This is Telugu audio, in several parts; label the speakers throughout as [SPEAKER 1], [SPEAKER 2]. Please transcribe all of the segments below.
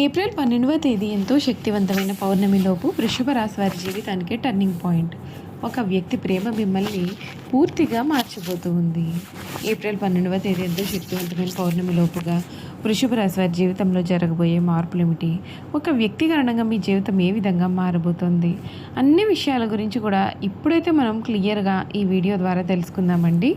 [SPEAKER 1] ఏప్రిల్ పన్నెండవ తేదీ ఎంతో శక్తివంతమైన పౌర్ణమిలోపు వృషభ రాశి వారి జీవితానికి టర్నింగ్ పాయింట్ ఒక వ్యక్తి ప్రేమ మిమ్మల్ని పూర్తిగా మార్చిపోతూ ఉంది. ఏప్రిల్ పన్నెండవ తేదీ ఎంతో శక్తివంతమైన పౌర్ణమి లోపుగా వృషభ రాశి వారి జీవితంలో జరగబోయే మార్పులు ఏమిటి? ఒక వ్యక్తి కారణంగా మీ జీవితం ఏ విధంగా మారబోతుంది? అన్ని విషయాల గురించి కూడా ఇప్పుడైతే మనం క్లియర్గా ఈ వీడియో ద్వారా తెలుసుకుందామండి.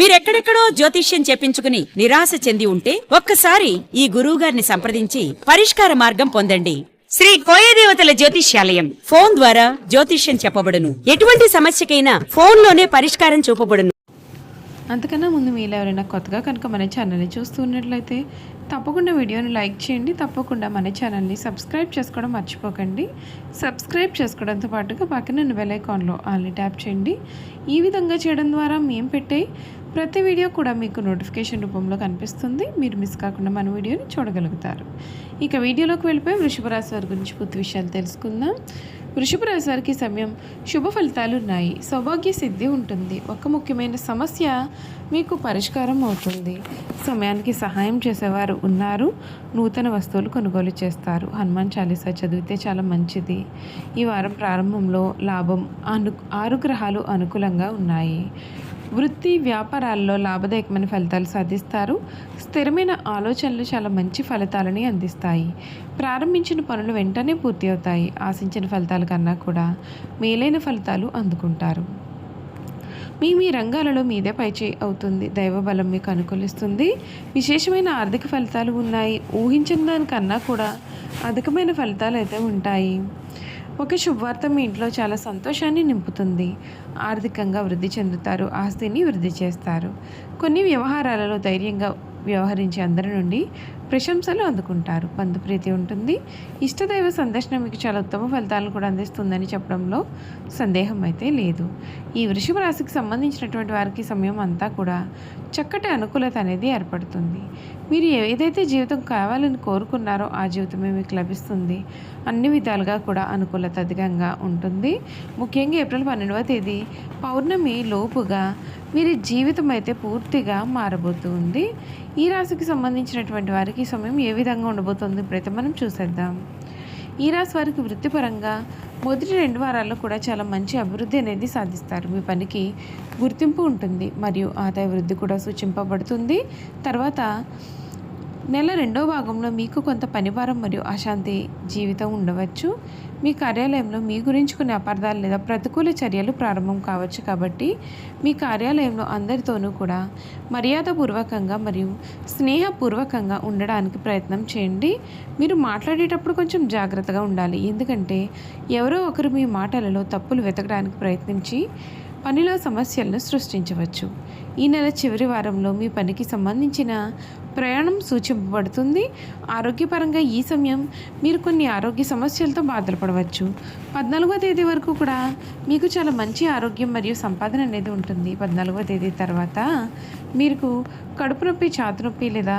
[SPEAKER 2] మీరెక్కడెక్కడో జ్యోతిష్యం చెప్పించుకుని నిరాశ చెంది ఉంటే ఒక్కసారి ఈ గురువుగారిని సంప్రదించి పరిష్కార మార్గం పొందండి. శ్రీ కోయదేవతల జ్యోతిష్యాలయం. ఫోన్ ద్వారా జ్యోతిష్యం చెప్పబడును. ఎటువంటి సమస్యకైనా ఫోన్లోనే పరిష్కారం చూపబడును.
[SPEAKER 1] అంతకన్నా ముందు మీరు ఎవరైనా కొత్తగా కనుక మన ఛానల్ని చూస్తున్నట్లయితే తప్పకుండా వీడియోని లైక్ చేయండి. తప్పకుండా మన ఛానల్ని సబ్స్క్రైబ్ చేసుకోవడం మర్చిపోకండి. సబ్స్క్రైబ్ చేసుకోవడంతో పాటుగా పక్కన బెల్ ఐకాన్లో ఆల్ని ట్యాప్ చేయండి. ఈ విధంగా చేయడం ద్వారా మేము పెట్టే ప్రతి వీడియో కూడా మీకు నోటిఫికేషన్ రూపంలో కనిపిస్తుంది. మీరు మిస్ కాకుండా మన వీడియోని చూడగలుగుతారు. ఇక వీడియోలోకి వెళ్ళిపోయి వృషభ రాశి వారి గురించి పూర్తి విషయాలు తెలుసుకుందాం. వృషభ రాశి వారికి సమయం శుభ ఫలితాలు ఉన్నాయి. సౌభాగ్య సిద్ధి ఉంటుంది. ఒక ముఖ్యమైన సమస్య మీకు పరిష్కారం అవుతుంది. సమయానికి సహాయం చేసేవారు ఉన్నారు. నూతన వస్తువులు కొనుగోలు చేస్తారు. హనుమాన్ చాలీసా చదివితే చాలా మంచిది. ఈ వారం ప్రారంభంలో లాభం అను ఆరు గ్రహాలు అనుకూలంగా ఉన్నాయి. వృత్తి వ్యాపారాల్లో లాభదాయకమైన ఫలితాలు సాధిస్తారు. స్థిరమైన ఆలోచనలు చాలా మంచి ఫలితాలని అందిస్తాయి. ప్రారంభించిన పనులు వెంటనే పూర్తి అవుతాయి. ఆశించిన ఫలితాల కన్నా కూడా మేలైన ఫలితాలు అందుకుంటారు. మీ మీ రంగాలలో మీదే పైచే అవుతుంది. దైవబలం మీకు అనుకూలిస్తుంది. విశేషమైన ఆర్థిక ఫలితాలు ఉన్నాయి. ఊహించిన దానికన్నా కూడా అధికమైన ఫలితాలు అయితే ఉంటాయి. ఒక శుభవార్త మీ ఇంట్లో చాలా సంతోషాన్ని నింపుతుంది. ఆర్థికంగా వృద్ధి చెందుతారు. ఆస్తిని వృద్ధి చేస్తారు. కొన్ని వ్యవహారాలలో ధైర్యంగా వ్యవహరించే అందరి నుండి ప్రశంసలు అందుకుంటారు. బంధుప్రీతి ఉంటుంది. ఇష్టదైవ సందర్శనం మీకు చాలా ఉత్తమ ఫలితాలను కూడా అందిస్తుందని చెప్పడంలో సందేహం అయితే లేదు. ఈ వృషభ రాశికి సంబంధించినటువంటి వారికి సమయం అంతా కూడా చక్కటి అనుకూలత అనేది ఏర్పడుతుంది. మీరు ఏదైతే జీవితం కావాలని కోరుకున్నారో ఆ జీవితమే మీకు లభిస్తుంది. అన్ని విధాలుగా కూడా అనుకూలత అధికంగా ఉంటుంది. ముఖ్యంగా ఏప్రిల్ పన్నెండవ తేదీ పౌర్ణమి లోపుగా వీరి జీవితం అయితే పూర్తిగా మారబోతుంది ఈ రాశికి సంబంధించినటువంటి వారికి ఈ సమయం ఏ విధంగా ఉండబోతుంది ఇప్పుడైతే మనం చూసేద్దాం. ఈ రాశి వారికి వృత్తిపరంగా మొదటి రెండు వారాల్లో కూడా చాలా మంచి అభివృద్ధి అనేది సాధిస్తారు. మీ పనికి గుర్తింపు ఉంటుంది. మరియు ఆదాయ వృద్ధి కూడా సూచింపబడుతుంది. తర్వాత నెల రెండో భాగంలో మీకు కొంత పనిభారం మరియు అశాంతి జీవితం ఉండవచ్చు. మీ కార్యాలయంలో మీ గురించి కొన్ని అపార్థాలు లేదా ప్రతికూల చర్యలు ప్రారంభం కావచ్చు కాబట్టి మీ కార్యాలయంలో అందరితోనూ కూడా మర్యాదపూర్వకంగా మరియు స్నేహపూర్వకంగా ఉండడానికి ప్రయత్నం చేయండి. మీరు మాట్లాడేటప్పుడు కొంచెం జాగ్రత్తగా ఉండాలి. ఎందుకంటే ఎవరో ఒకరు మీ మాటలలో తప్పులు వెతకడానికి ప్రయత్నించి పనిలో సమస్యలను సృష్టించవచ్చు. ఈ నెల చివరి వారంలో మీ పనికి సంబంధించిన ప్రయాణం సూచింపబడుతుంది. ఆరోగ్యపరంగా ఈ సమయం మీరు కొన్ని ఆరోగ్య సమస్యలతో బాధపడవచ్చు. పద్నాలుగో తేదీ వరకు కూడా మీకు చాలా మంచి ఆరోగ్యం మరియు సంపాదన అనేది ఉంటుంది. పద్నాలుగో తేదీ తర్వాత మీకు కడుపు నొప్పి చాతు నొప్పి లేదా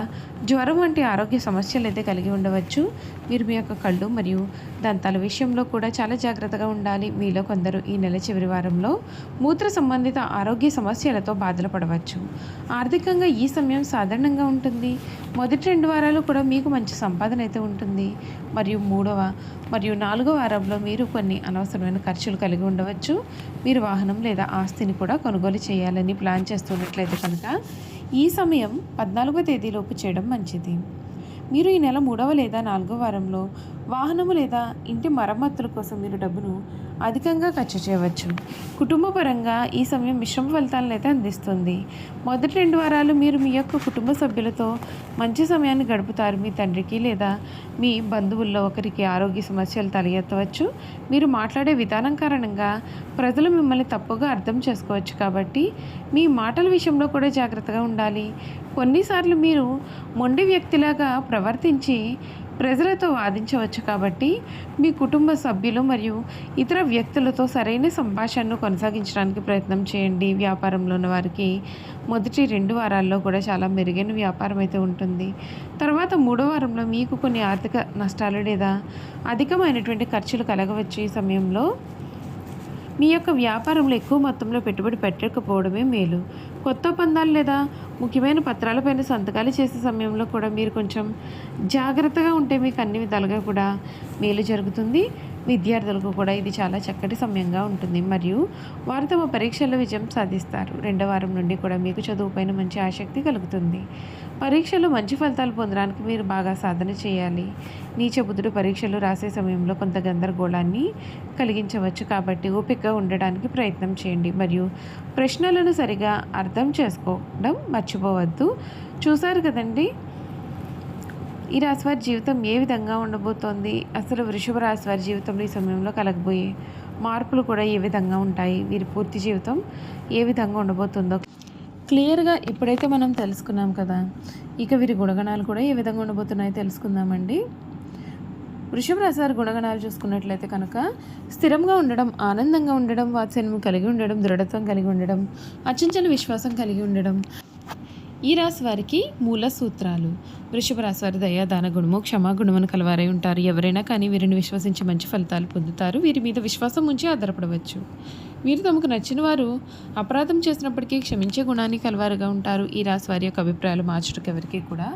[SPEAKER 1] జ్వరం వంటి ఆరోగ్య సమస్యలు అయితే కలిగి ఉండవచ్చు. మీరు మీ యొక్క కళ్ళు మరియు దంతాల విషయంలో కూడా చాలా జాగ్రత్తగా ఉండాలి. మీలో కొందరు ఈ నెల చివరి వారంలో మూత్ర సంబంధిత ఆరోగ్య సమస్యలతో బాధలు పడవచ్చు ఆర్థికంగా ఈ సమయం సాధారణంగా ఉంటుంది. మొదటి రెండు వారాలు కూడా మీకు మంచి సంపాదన అయితే ఉంటుంది. మరియు మూడవ మరియు నాలుగో వారంలో మీరు కొన్ని అనవసరమైన ఖర్చులు కలిగి ఉండవచ్చు. మీరు వాహనం లేదా ఆస్తిని కూడా కొనుగోలు చేయాలని ప్లాన్ చేస్తున్నట్లయితే కనుక ఈ సమయం పద్నాలుగో తేదీలోపు చేయడం మంచిది. మీరు ఈ నెల మూడవ లేదా నాలుగో వారంలో వాహనము లేదా ఇంటి మరమ్మతుల కోసం మీరు డబ్బును అధికంగా ఖర్చు చేయవచ్చు. కుటుంబపరంగా ఈ సమయం మిశ్రమ ఫలితాలను అయితే అందిస్తుంది. మొదటి రెండు వారాలు మీరు మీ యొక్క కుటుంబ సభ్యులతో మంచి సమయాన్ని గడుపుతారు. మీ తండ్రికి లేదా మీ బంధువుల్లో ఒకరికి ఆరోగ్య సమస్యలు తలెత్తవచ్చు. మీరు మాట్లాడే విధానం కారణంగా ప్రజలు మిమ్మల్ని తప్పుగా అర్థం చేసుకోవచ్చు కాబట్టి మీ మాటల విషయంలో కూడా జాగ్రత్తగా ఉండాలి. కొన్నిసార్లు మీరు మొండి వ్యక్తిలాగా ప్రవర్తించి ప్రజలతో వాదించవచ్చు కాబట్టి మీ కుటుంబ సభ్యులు మరియు ఇతర వ్యక్తులతో సరైన సంభాషణను కొనసాగించడానికి ప్రయత్నం చేయండి. వ్యాపారంలో ఉన్న వారికి మొదటి రెండు వారాల్లో కూడా చాలా మెరుగైన వ్యాపారం అయితే ఉంటుంది. తర్వాత మూడో వారంలో మీకు కొన్ని ఆర్థిక నష్టాలు లేదా అధికమైనటువంటి ఖర్చులు కలగవచ్చు ఈ సమయంలో. మీ యొక్క వ్యాపారంలో ఎక్కువ మొత్తంలో పెట్టుబడి పెట్టకపోవడమే మేలు. కొత్త ఒప్పందాలు లేదా ముఖ్యమైన పత్రాలపైన సంతకాలు చేసే సమయంలో కూడా మీరు కొంచెం జాగ్రత్తగా ఉంటే మీకు అన్ని విధాలుగా కూడా మేలు జరుగుతుంది. విద్యార్థులకు కూడా ఇది చాలా చక్కటి సమయంగా ఉంటుంది. మరియు వారు తమ పరీక్షల్లో విజయం సాధిస్తారు. రెండవ వారం నుండి కూడా మీకు చదువుపైన మంచి ఆసక్తి కలుగుతుంది. పరీక్షలో మంచి ఫలితాలు పొందడానికి మీరు బాగా సాధన చేయాలి. నీచ బుద్ధుడు పరీక్షలు రాసే సమయంలో కొంత గందరగోళాన్ని కలిగించవచ్చు. కాబట్టి ఓపికగా ఉండడానికి ప్రయత్నం చేయండి. మరియు ప్రశ్నలను సరిగా అర్థం చేసుకోవడం మర్చిపోవద్దు. చూసారు కదండి? ఈ రాశి వారి జీవితం ఏ విధంగా ఉండబోతోంది? అసలు వృషభ రాశి వారి జీవితంలో ఈ సమయంలో కలగబోయే మార్పులు కూడా ఏ విధంగా ఉంటాయి? వీరి పూర్తి జీవితం ఏ విధంగా ఉండబోతుందో క్లియర్గా ఇప్పుడైతే మనం తెలుసుకున్నాం కదా. ఇక వీరి గుణగణాలు కూడా ఏ విధంగా ఉండబోతున్నాయో తెలుసుకుందామండి. వృషభ రాశి వారి గుణగణాలు చూసుకున్నట్లయితే కనుక స్థిరంగా ఉండడం ఆనందంగా ఉండడం వాత్సల్యం కలిగి ఉండడం దృఢత్వం కలిగి ఉండడం అచంచల విశ్వాసం కలిగి ఉండడం ఈ రాశి వారికి మూల సూత్రాలు. వృషభ రాశి వారి దయా దాన గుణము క్షమా గుణమును కలవారై ఉంటారు. ఎవరైనా కానీ వీరిని విశ్వసించి మంచి ఫలితాలు పొందుతారు. వీరి మీద విశ్వాసం ఉంచి ఆధారపడవచ్చు. వీరు తమకు నచ్చిన వారు అపరాధం చేసినప్పటికీ క్షమించే గుణాన్ని కలవారుగా ఉంటారు. ఈ రాశి వారి యొక్క అభిప్రాయాలు మార్చడానికి ఎవరికీ కూడా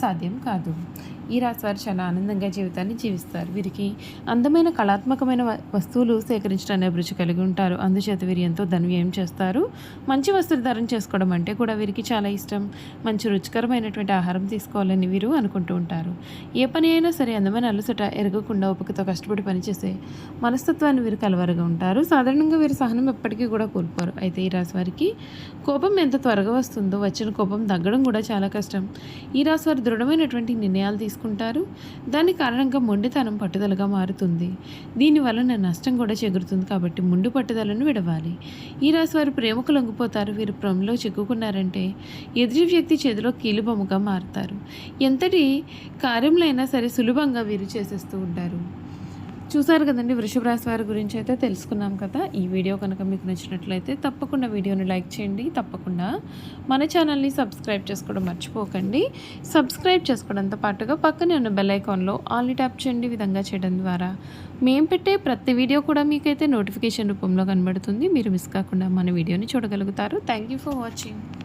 [SPEAKER 1] సాధ్యం కాదు. ఈ రాశివారు చాలా ఆనందంగా జీవితాన్ని జీవిస్తారు. వీరికి అందమైన కళాత్మకమైన వస్తువులు వస్తువులు సేకరించడానికి అభిరుచి కలిగి ఉంటారు. అందుచేత వీరు ఎంతో ధనవ్యయం చేస్తారు. మంచి వస్త్రధారణ చేసుకోవడం అంటే కూడా వీరికి చాలా ఇష్టం. మంచి రుచికరమైనటువంటి ఆహారం తీసుకోవాలని వీరు అనుకుంటూ ఉంటారు. ఏ పని అయినా సరే అందమైన అలసట ఎరగకుండా ఓపికతో కష్టపడి పనిచేసే మనస్తత్వాన్ని వీరు కలవరగా ఉంటారు. సాధారణంగా వీరు సహనం ఎప్పటికీ కూడా కోల్పోరు. అయితే ఈ రాశి వారికి కోపం ఎంత త్వరగా వస్తుందో వచ్చిన కోపం తగ్గడం కూడా చాలా కష్టం. ఈ రాశి వారు దృఢమైనటువంటి నిర్ణయాలు తీసుకుంటారు. దాని కారణంగా మొండితనం పట్టుదలగా మారుతుంది. దీని వలన నష్టం కూడా చెగురుతుంది కాబట్టి ముండు పట్టుదలను విడవాలి. ఈ రాశి వారు ప్రేమకు లొంగిపోతారు. వీరు ప్రేమలో చిక్కుకున్నారంటే ఎదుటి వ్యక్తి చేతిలో కీలుబొమ్మగా మారుతారు. ఎంతటి కార్యంలో అయినా సరే సులభంగా వీరు చేసేస్తూ ఉంటారు. చూసారు కదండి వృషభ రాశి వారి గురించి అయితే తెలుసుకున్నాం కదా. ఈ వీడియో కనుక మీకు నచ్చినట్లయితే తప్పకుండా వీడియోని లైక్ చేయండి. తప్పకుండా మన ఛానల్ని సబ్స్క్రైబ్ చేసుకోవడం మర్చిపోకండి. సబ్స్క్రైబ్ చేసుకోవడంతో పాటుగా పక్కనే ఉన్న బెల్ ఐకాన్లో ఆల్ని ట్యాప్ చేయండి. విధంగా చేయడం ద్వారా మేము పెట్టే ప్రతి వీడియో కూడా మీకైతే నోటిఫికేషన్ రూపంలో కనబడుతుంది. మీరు మిస్ కాకుండా మన వీడియోని చూడగలుగుతారు. Thank you for watching.